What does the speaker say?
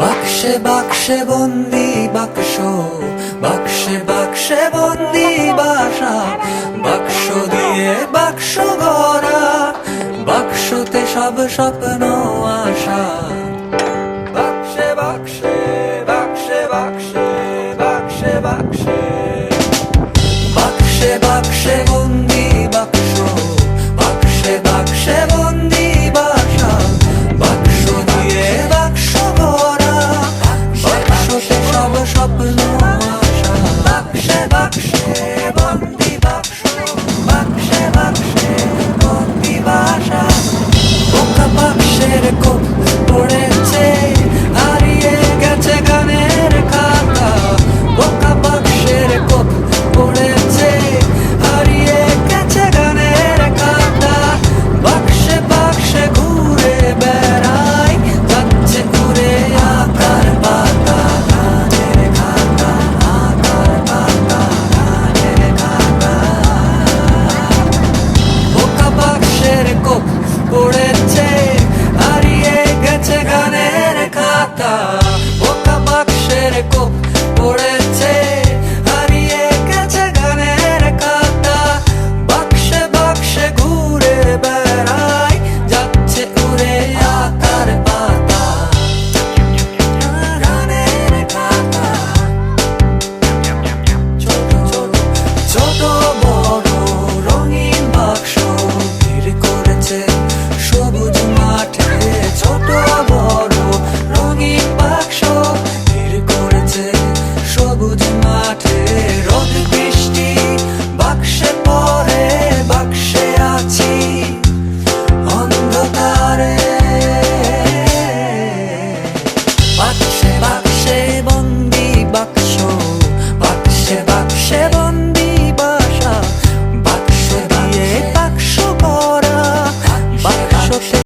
বাক্সে বাক্সে বন্দি, বাক্স, বাক্সে বাক্সে বন্দি বাসা। বাক্স দিয়ে বাক্স গড়া, বাক্সতে সব স্বপ্ন আশা। বাক্সে বাক্সে বন্দি বাক্স, বাক্সে বাক্সে বন্দি বাসা, বাক্স দিয়ে বাক্স ভরা বাক্সে সব স্বপ্ন আশা বাক্সে বাক্সে ser